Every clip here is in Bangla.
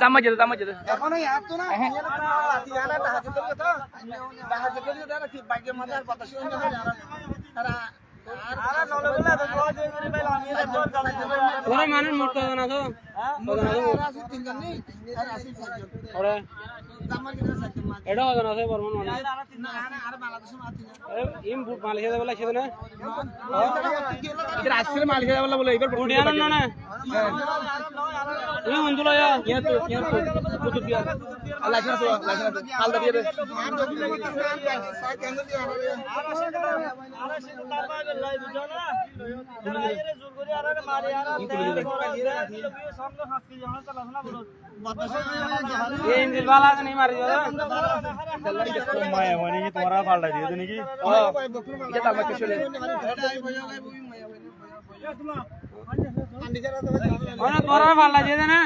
দাম যেতে দাম যেতে এখন এই আর তো না ইয়ানা তাহাজুদ করে তো তাহাজুদ করবে তো কি বাইকে মধ্যে আর কথা শুনে না। তারা ওরা মানুষ মরতে না তো তিনজন নেই আর আসি চারজন। ওরা? দামা কিনা? চারজন মাছ এটা হবে না বর্মন মানে ইম মালয়েশিয়া যাবে লাগছে না আসলে মালয়েশিয়া যাবে বলে। এবার বুড়ি আনন না। তুমি মঞ্জুল আয়া ইয়া তো ইয়া তো কুতুব দিয়া লাইসেন্স তো লাইসেন্স কাল দিয়ে দে মারি যাবে। মায়া হয় নাকি তোমরা পাল্টা দিয়ে নাকি তোরা পাল্লা দিয়ে না?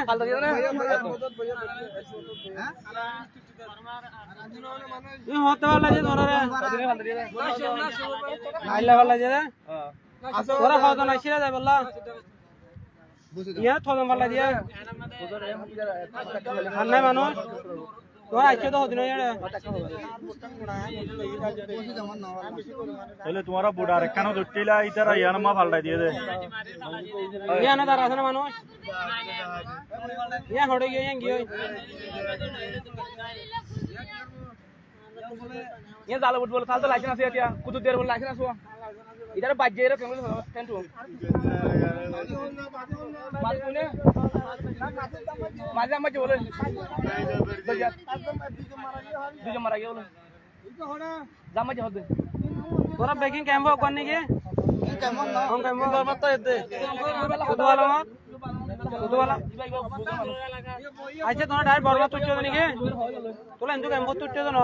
হতে পাল্লা দিয়ে তোরা আইলা পাল্লা দিয়ে তোরা হতো না ছিড়ে যায় বললা ইয়া থদম দিয়ে আর মানুষ তাহলে তোমরা বুড়ার কেন দুটিলা ইতারা ইয়ান মা পাল্টা দিয়ে দে ইয়া না তার আছে না মানুষ ইয়া হড়ে গিয়ে झालं उठवलं चालत लायसन्स येत्या कुठं देर बोल लायसन्स इथं बाजे माझ्या मध्ये बोल तुझ्या मराठी बोल जामाचे होते तुला बेकिंग कॅम्प कोणी गे তোলা তুচ্ছ তো না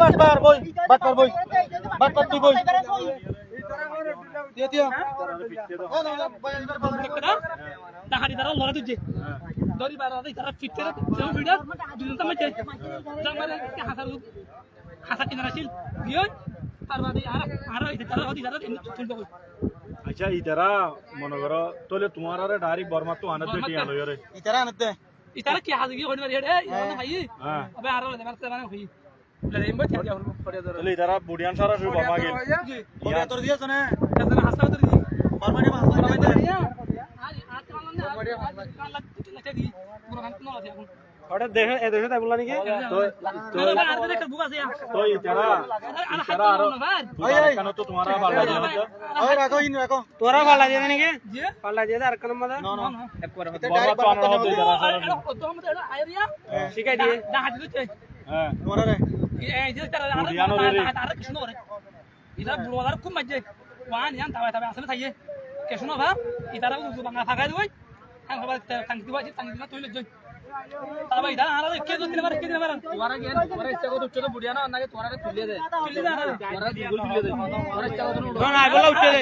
আর এটা তারা হদি তারা চলবে কই আচ্ছা ইতারা মনে করো তাহলে তোমার ডাইরেক্ট বর্মা তো আনতে রে। ইতারা আনতে ইতারা কি হাসি গিয়ে হড়ি ভাই। হ্যাঁ। আবে আর মানে হই। লে এমবো ঠিক আছে পড়ে ধরে তাহলে ইতারা বুড়িয়ান সারা শুরু বামা গেল ওরে তোর দিয়েছ না হাসা দি দি দেখে এ তাই বললা নাকি তো ইতারা ইতারা আরও কেন তো তোমার দিয়ে না ওই রাখো ইন রাখো পাল্লা দিয়ে নাকি পাল্লা দিয়ে আর কোন মত তো শিখাই দিয়ে না হাত দিতে হ্যাঁ তোরা রে এই যে তারা বুড়িয়ানো রে রে। আর কৃষ্ণ রে ইরা বুড়োদার খুব মজে ওয়ান ইয়ান তাবা তাবা আসলে থাইয়ে কৃষ্ণ ভাব ইতারা উজু বাংলা ফাগাই দই হ্যাঁ বাবা টাঙ্কি দিবা টাঙ্কি দিবা তুই লজ্জই তাবা ইতারা আরা কে তো দিন বার কে দিন বার তোরা গেন তোরা ইচ্ছা করতে উচ্চ তো বুড়িয়ানা নাকি তোরা তুলিয়ে দে তুলিয়ে দে তোরা গুগল তুলিয়ে দে তোরা ইচ্ছা করতে উড়ো না আইবলা উঠে দে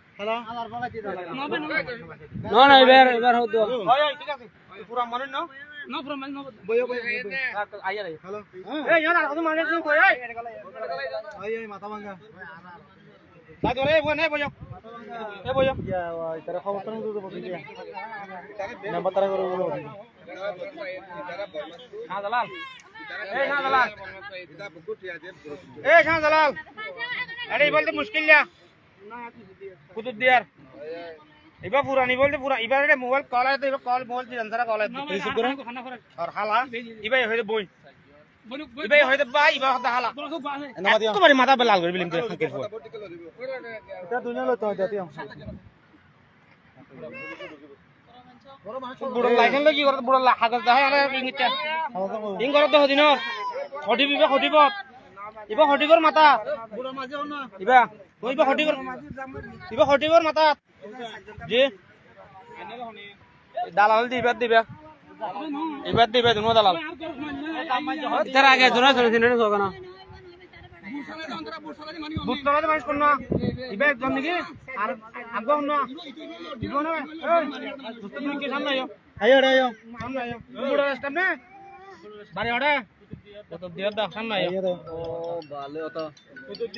না না এবার এবার হতো। পুরা মনে না. বইও বইও আইয়া রে হ্যালো। এই ইয়ার আর মানে কই এই এই এই মাথা ভাঙা। ধরে বইও এ বইও। ইয়া ওই তারা খবর তো দুটো বসে দিয়া নাম্বার তারা করে বসে হ্যাঁ দালাল। এই হ্যাঁ দালাল। এই হ্যাঁ দালাল। আরে বলতে মুশকিল না কুতুব দিয়ার। এবার পুরানি বলতে পুরা এবার এটা মোবাইল কল আছে এবার কল মোবাইল দিলাম তারা কল আছে রিসিভ করুন আর হালা হইতে বই হইতে বাই হতে হালা। মাথা বেলাল করে বিলিম করে ফাঁকের পর এটা দুনিয়া লইতে হয় জাতীয় বুড়ো লাইসেন্স কি করতে বুড়ো হাগজ দাহে আরে ইংটা ইং করতে হদিন হটি বিবে হটিব ইবা হটিবর মাথা। বুড়ো মাঝে না। ইবা ইবা হটিবর ইবা হটিবর মাথা জি। দালাল দিবে দিবে। এবার দিবে দুনো দালাল। তার আগে দিনে সব না বুটতলাতে মানুষ কোন ইবে একজন নাকি? আর আগে অন্য দিব না। এই বুঝতে তুমি কি সামনে আয়ো আয়ো আয়ো সামনে আয়ো বুড়ো রাস্তা বাড়ি ওড়ে তো দিয়ে দাও সামনে আয়ো ও ভালো তো